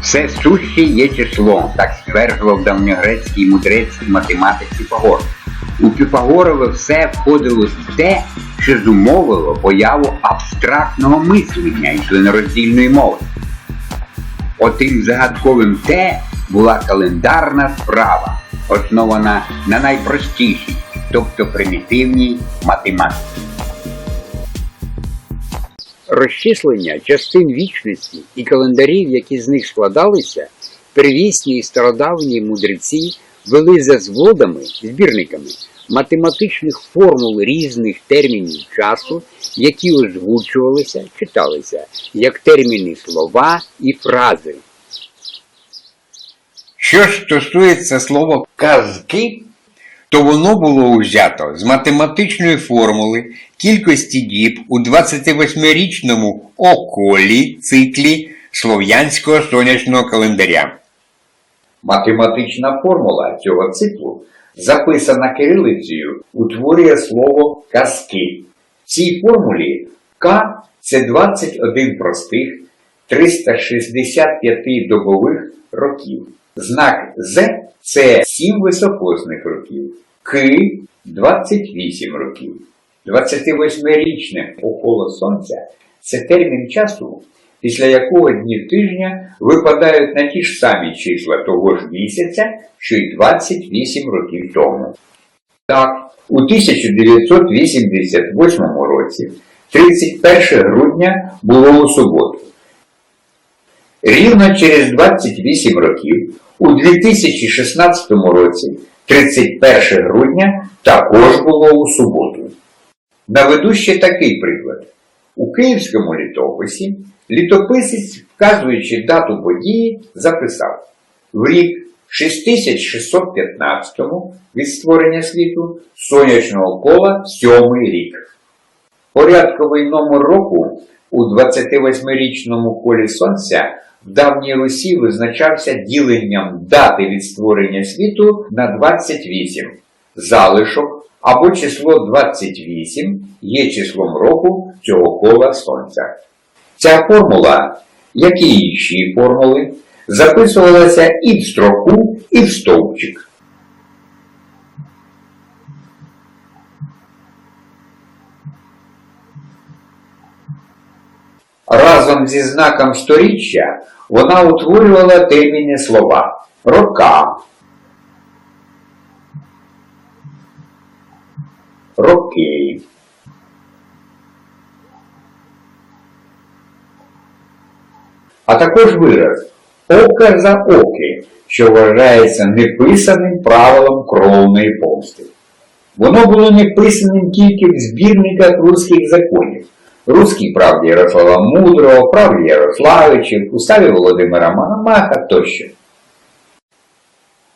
Все суще є число, так стверджував давньогрецький мудрець і математик Піфагор. У Піфагорове все входило в те, що зумовило появу абстрактного мислення і членороздільної мови. Отим загадковим те була календарна справа, основана на найпростішій, тобто примітивній математиці. Розчислення частин вічності і календарів, які з них складалися, первісні і стародавні мудреці вели за зводами, збірниками математичних формул різних термінів часу, які озвучувалися, читалися як терміни слова і фрази. Що ж стосується слова казки, то воно було взято з математичної формули кількості діб у 28-річному околі циклі слов'янського сонячного календаря. Математична формула цього циклу, записана кирилицею, утворює слово казки. В цій формулі К це 21 простих 365 добових років. Знак З це 7 високосних років, К 28 років. 28-річне около Сонця це термін часу, після якого дні тижня випадають на ті ж самі числа того ж місяця, що й 28 років тому. Так, у 1988 році 31 грудня було у суботу. Рівно через 28 років у 2016 році 31 грудня також було у суботу. Наведу ще такий приклад. У київському літописі літописець, вказуючи дату події, записав в рік 6615 від створення світу сонячного кола сьомий рік. Порядковий номер року у 28-річному колі сонця в давній Русі визначався діленням дати від створення світу на 28. Залишок або число 28 є числом року цього кола сонця. Ця формула, як і інші формули, записувалася і в строку, і в стовпчик. Разом зі знаком сторіччя вона утворювала терміни слова рока, роки, а також вираз ока за оки, що вважається неписаним правилом кровної помсти. Воно було не писаним тільки в збірниках руських законів. Руській правді Ярослава Мудрого, правді Ярославичів, уставі Володимира Мономаха тощо.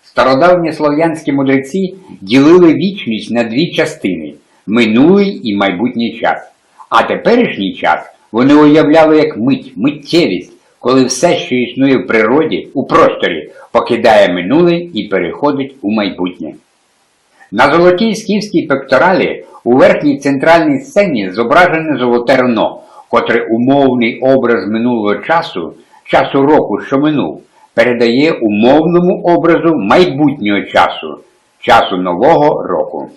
Стародавні слов'янські мудреці ділили вічність на дві частини минулий і майбутній час. А теперішній час вони уявляли як мить, миттєвість, коли все, що існує в природі, у просторі, покидає минуле і переходить у майбутнє. На золотій скіфській пекторалі у верхній центральній сцені зображене золоте руно, котре умовний образ минулого часу, часу року, що минув, передає умовному образу майбутнього часу, часу нового року.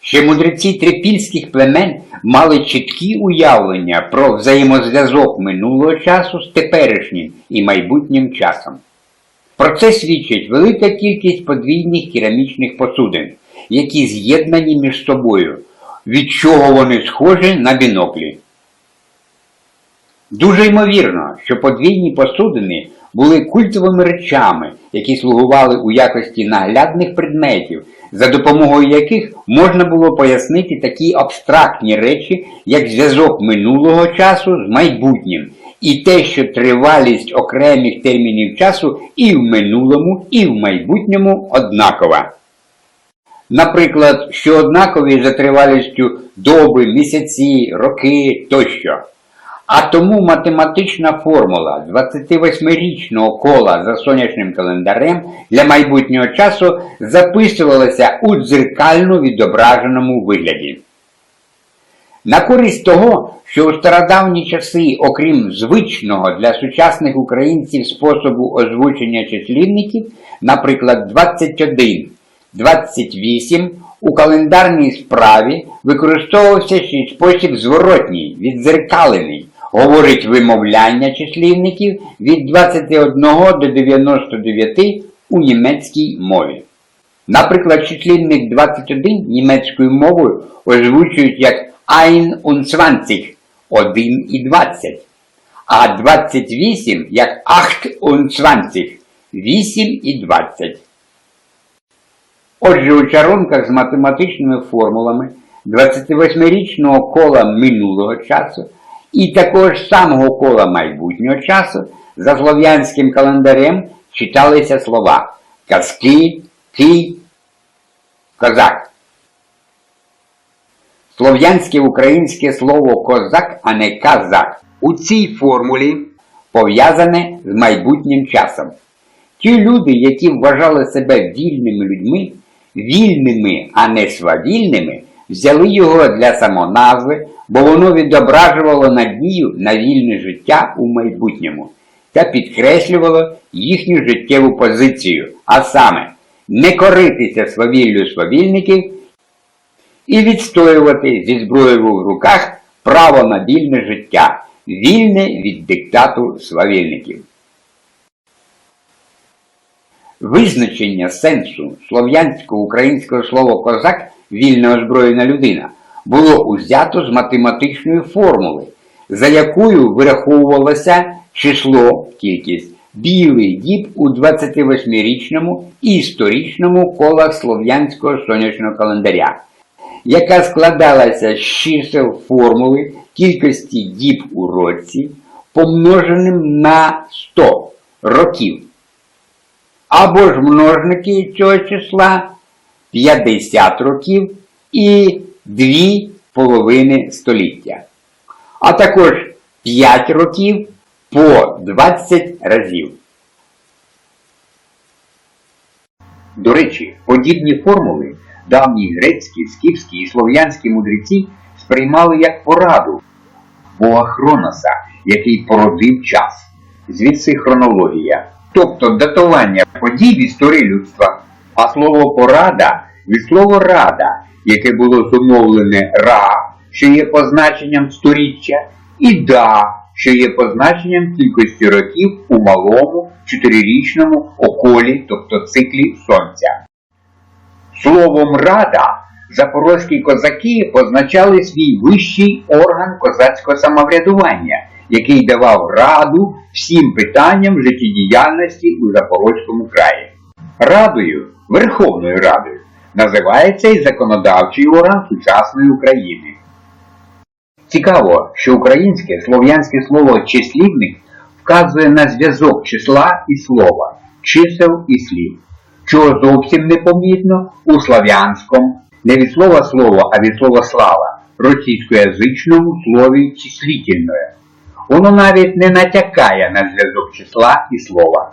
Ще мудреці трипільських племен мали чіткі уявлення про взаємозв'язок минулого часу з теперішнім і майбутнім часом. Про це свідчить велика кількість подвійних керамічних посудин, які з'єднані між собою, від чого вони схожі на біноклі. Дуже ймовірно, що подвійні посудини були культовими речами, які слугували у якості наглядних предметів, за допомогою яких можна було пояснити такі абстрактні речі, як зв'язок минулого часу з майбутнім, і те, що тривалість окремих термінів часу і в минулому, і в майбутньому однакова. Наприклад, що однакові за тривалістю доби, місяці, роки тощо. А тому математична формула 28-річного кола за сонячним календарем для майбутнього часу записувалася у дзеркально відображеному вигляді. На користь того, що у стародавні часи, окрім звичного для сучасних українців способу озвучення числівників, наприклад, 21, 28, у календарній справі використовувався ще спосіб зворотній, відзеркалений, говорить вимовляння числівників від 21 до 99 у німецькій мові. Наприклад, числівник 21 німецькою мовою озвучують як 21, 1 і 20, а 28 як 28, 8 і 20. Отже, у чарунках з математичними формулами 28-річного кола минулого часу і такого ж самого кола майбутнього часу за слов'янським календарем читалися слова казки, кий, козак. Слов'янське українське слово козак, а не казак, у цій формулі пов'язане з майбутнім часом. Ті люди, які вважали себе вільними людьми, вільними, а не свавільними, взяли його для самоназви, бо воно відображувало надію на вільне життя у майбутньому та підкреслювало їхню життєву позицію, а саме не коритися свавіллю свавільників і відстоювати зі зброєю в руках право на вільне життя, вільне від диктату свавільників. Визначення сенсу слов'янсько-українського слова козак вільно озброєна людина було узято з математичної формули, за якою вираховувалося число, кількість білий діб у 28-річному і 100-річному колах слов'янського сонячного календаря, яка складалася з чисел формули кількості діб у році, помноженим на 100 років або ж множники цього числа 50 років і 2 половини століття, а також 5 років по 20 разів. До речі, подібні формули давні грецькі, скіфські і слов'янські мудреці сприймали як пораду Бога Хроноса, який породив час. Звідси хронологія тобто датування подій в історії людства. А слово порада від слова рада, яке було зумовлене ра, що є позначенням сторіччя, і да, що є позначенням кількості років у малому чотирирічному околі, тобто циклі сонця. Словом рада запорозькі козаки позначали свій вищий орган козацького самоврядування, який давав раду всім питанням життєдіяльності у Запорозькому краї. Радою, Верховною Радою, називається і законодавчий орган сучасної України. Цікаво, що українське слов'янське слово числівник вказує на зв'язок числа і слова, чисел і слів, чого зовсім непомітно у слав'янському, не від слова слово, а від слова слава, російськоязичному слові числительної. Воно навіть не натякає на зв'язок числа і слова.